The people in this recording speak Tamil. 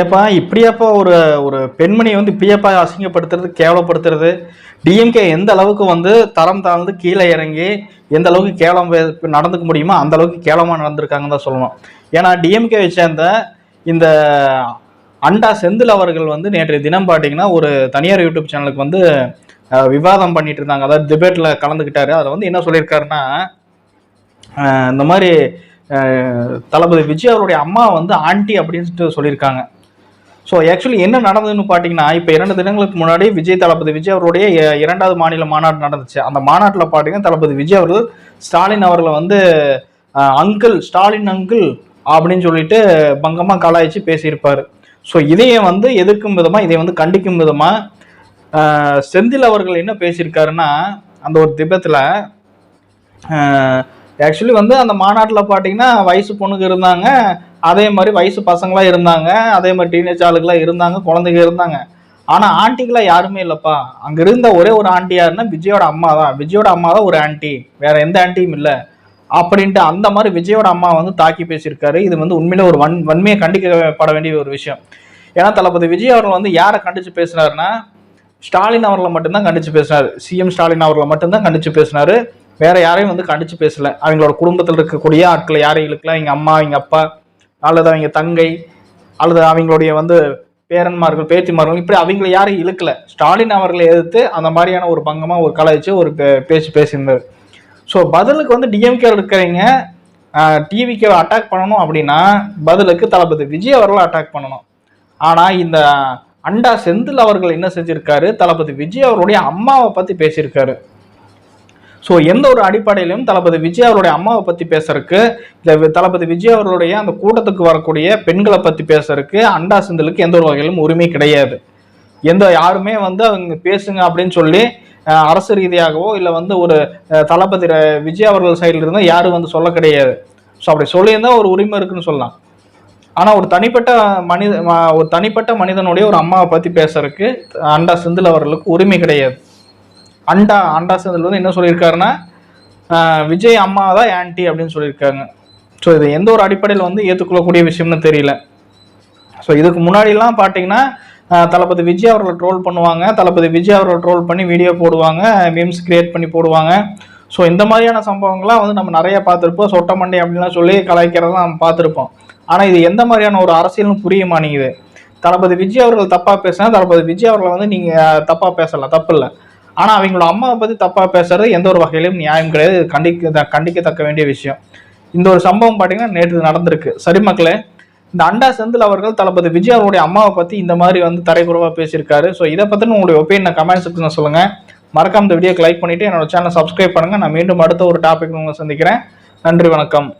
ஏப்பா இப்படியாப்பா ஒரு ஒரு பெண்மணியை வந்து இப்படியாப்பா அசிங்கப்படுத்துறது கேவலப்படுத்துறது? டிஎம்கே எந்த அளவுக்கு வந்து தரம் தாழ்ந்து கீழே இறங்கி எந்த அளவுக்கு கேவலம் நடந்துக்க முடியுமோ அந்த அளவுக்கு கேவலமாக நடந்திருக்காங்கன்னு தான் சொல்லணும். ஏன்னா டிஎம்கேவை சேர்ந்த இந்த அண்டா செந்தில் அவர்கள் வந்து நேற்றைய தினம் பார்த்தீங்கன்னா ஒரு தனியார் யூடியூப் சேனலுக்கு வந்து விவாதம் பண்ணிட்டு இருந்தாங்க. அதாவது டிபேட்டில் கலந்துக்கிட்டாரு. அதில் வந்து என்ன சொல்லியிருக்காருன்னா இந்த மாதிரி தளபதி விஜய் அவருடைய அம்மா வந்து ஆண்டி அப்படின்னு சொல்லியிருக்காங்க. ஸோ ஆக்சுவலி என்ன நடந்ததுன்னு பார்த்தீங்கன்னா இப்போ இரண்டு தினங்களுக்கு முன்னாடி விஜய் தளபதி விஜய் அவருடைய இரண்டாவது மாநில மாநாடு நடந்துச்சு. அந்த மாநாட்டில் பார்த்தீங்கன்னா தளபதி விஜய் அவர்கள் ஸ்டாலின் அவர்களை வந்து அங்கிள் ஸ்டாலின் அங்கிள் அப்படின்னு சொல்லிட்டு பங்கமாக கலாய்ச்சி பேசியிருப்பார். ஸோ இதையே வந்து எதிர்க்கும் விதமாக இதை வந்து கண்டிக்கும் விதமாக செந்தில் அவர்கள் என்ன பேசியிருக்காருன்னா அந்த ஒரு திபத்தில் ஆக்சுவலி வந்து அந்த மாநாட்டில் பார்த்தீங்கன்னா வயசு பொண்ணுங்க இருந்தாங்க. அதே மாதிரி வயசு பசங்களாம் இருந்தாங்க. அதே மாதிரி டீனேஜ் ஆளுக்கெல்லாம் இருந்தாங்க குழந்தைங்க இருந்தாங்க. ஆனால் ஆண்டிக்கெலாம் யாருமே இல்லைப்பா. அங்கே இருந்த ஒரே ஒரு ஆண்டி யாருன்னா விஜயோட அம்மா தான். விஜயோட அம்மா தான் ஒரு ஆண்டி. வேற எந்த ஆண்டியும் இல்லை. அப்படின்ட்டு அந்த மாதிரி விஜயோட அம்மா வந்து தாக்கி பேசியிருக்காரு. இது வந்து உண்மையில ஒரு வன் வன்மையை கண்டிக்கப்பட வேண்டிய ஒரு விஷயம். ஏன்னா தளபதி விஜய் அவர்கள் வந்து யாரை கண்டிச்சு பேசினாருன்னா ஸ்டாலின் அவர்களை மட்டும்தான் கண்டிச்சு பேசினார். சிஎம் ஸ்டாலின் அவர்களை மட்டும்தான் கண்டிச்சு பேசினாரு. வேற யாரையும் வந்து கண்டிச்சு பேசல. அவங்களோட குடும்பத்தில் இருக்கக்கூடிய ஆட்களை யாரையும் இழுக்கல எங்கள் அம்மா எங்கள் அப்பா அல்லது அவங்க தங்கை அல்லது அவங்களுடைய வந்து பேரன்மார்கள் பேத்திமார்கள் இப்படி அவங்கள யாரையும் இழுக்கல. ஸ்டாலின் அவர்களை எதிர்த்து அந்த மாதிரியான ஒரு பங்கமாக ஒரு கலாய்ச்சி ஒரு பே- பேச்சு பேசியிருந்தார். ஸோ பதிலுக்கு வந்து டிஎம்கே இருக்கிறவங்க டிவிக்கு அட்டாக் பண்ணணும் அப்படின்னா பதிலுக்கு தளபதி விஜய் அவர்களை அட்டாக் பண்ணணும். ஆனால் இந்த அண்டா செந்தில் அவர்கள் என்ன செஞ்சிருக்காரு? தளபதி விஜய் அவருடைய அம்மாவை பற்றி பேசியிருக்காரு. ஸோ எந்த ஒரு அடிப்படையிலும் தளபதி விஜய் அவருடைய அம்மாவை பற்றி பேசுறதுக்கு இந்த வி- தளபதி விஜய் அவர்களுடைய அந்த கூட்டத்துக்கு வரக்கூடிய பெண்களை பற்றி பேசுறதுக்கு அண்டா சிந்தலுக்கு எந்த ஒரு வகையிலும் உரிமை கிடையாது. எந்த யாருமே வந்து அவங்க பேசுங்க அப்படின்னு சொல்லி அரசு ரீதியாகவோ இல்லை வந்து ஒரு தளபதி ர- விஜய் அவர்கள் சைடில் இருந்தால் யாரும் வந்து சொல்ல கிடையாது. ஸோ அப்படி சொல்லியிருந்தால் ஒரு உரிமை இருக்குன்னு சொல்லலாம். ஆனால் ஒரு தனிப்பட்ட மனித ஒரு தனிப்பட்ட மனிதனுடைய ஒரு அம்மாவை பற்றி பேசுறதுக்கு அண்டா செந்தில் அவர்களுக்கு உரிமை கிடையாது. அண்டா அண்டா செந்தில் வந்து என்ன சொல்லியிருக்காருன்னா விஜய் அம்மா தான் ஆன்டி அப்படின்னு சொல்லியிருக்காங்க. ஸோ இது எந்த ஒரு அடிப்படையில் வந்து ஏற்றுக்கொள்ளக்கூடிய விஷயம்னு தெரியல. ஸோ இதுக்கு முன்னாடிலாம் பார்த்தீங்கன்னா தளபதி விஜய் அவர்களை ட்ரோல் பண்ணுவாங்க. தளபதி விஜய் அவர்களை ட்ரோல் பண்ணி வீடியோ போடுவாங்க மீம்ஸ் கிரியேட் பண்ணி போடுவாங்க. ஸோ இந்த மாதிரியான சம்பவங்கள்லாம் வந்து நம்ம நிறைய பார்த்துருப்போம். சொட்ட மண்டை அப்படின்லாம் சொல்லி கலாய்க்கிறதெல்லாம் நம்ம பார்த்துருப்போம். ஆனால் இது எந்த மாதிரியான ஒரு அரசியல்னு புரிய மாட்டேங்குது. தளபதி விஜய் அவர்கள் தப்பாக பேசினா தளபதி விஜய் அவர்களை வந்து நீங்கள் தப்பாக பேசலாம். தப்பு இல்லை. ஆனால் அவங்களோட அம்மாவை பற்றி தப்பாக பேசுறது எந்த ஒரு வகையிலும் நியாயம் கிடையாது. கண்டிக்க கண்டிக்கத்தக்க வேண்டிய விஷயம். இந்த ஒரு சம்பவம் பார்த்தீங்கன்னா நேற்று நடந்திருக்கு. சரி மக்களே இந்த அண்டா செந்தில் அவர்கள் தளபதி விஜய் அவருடைய அம்மாவை பற்றி இந்த மாதிரி வந்து தரைக்குறவாக பேசியிருக்காரு. ஸோ இதை பற்றின உங்களுடைய ஒப்பீனியன் கமெண்ட் செக்ஷன் சொல்லுங்கள் மறக்காம இந்த வீடியோக்கு லைக் பண்ணிவிட்டு என்னோட சேனல் சப்ஸ்கிரைப் பண்ணுங்கள் நான் மீண்டும் அடுத்த ஒரு டாபிக் உங்களை சந்திக்கிறேன். நன்றி வணக்கம்.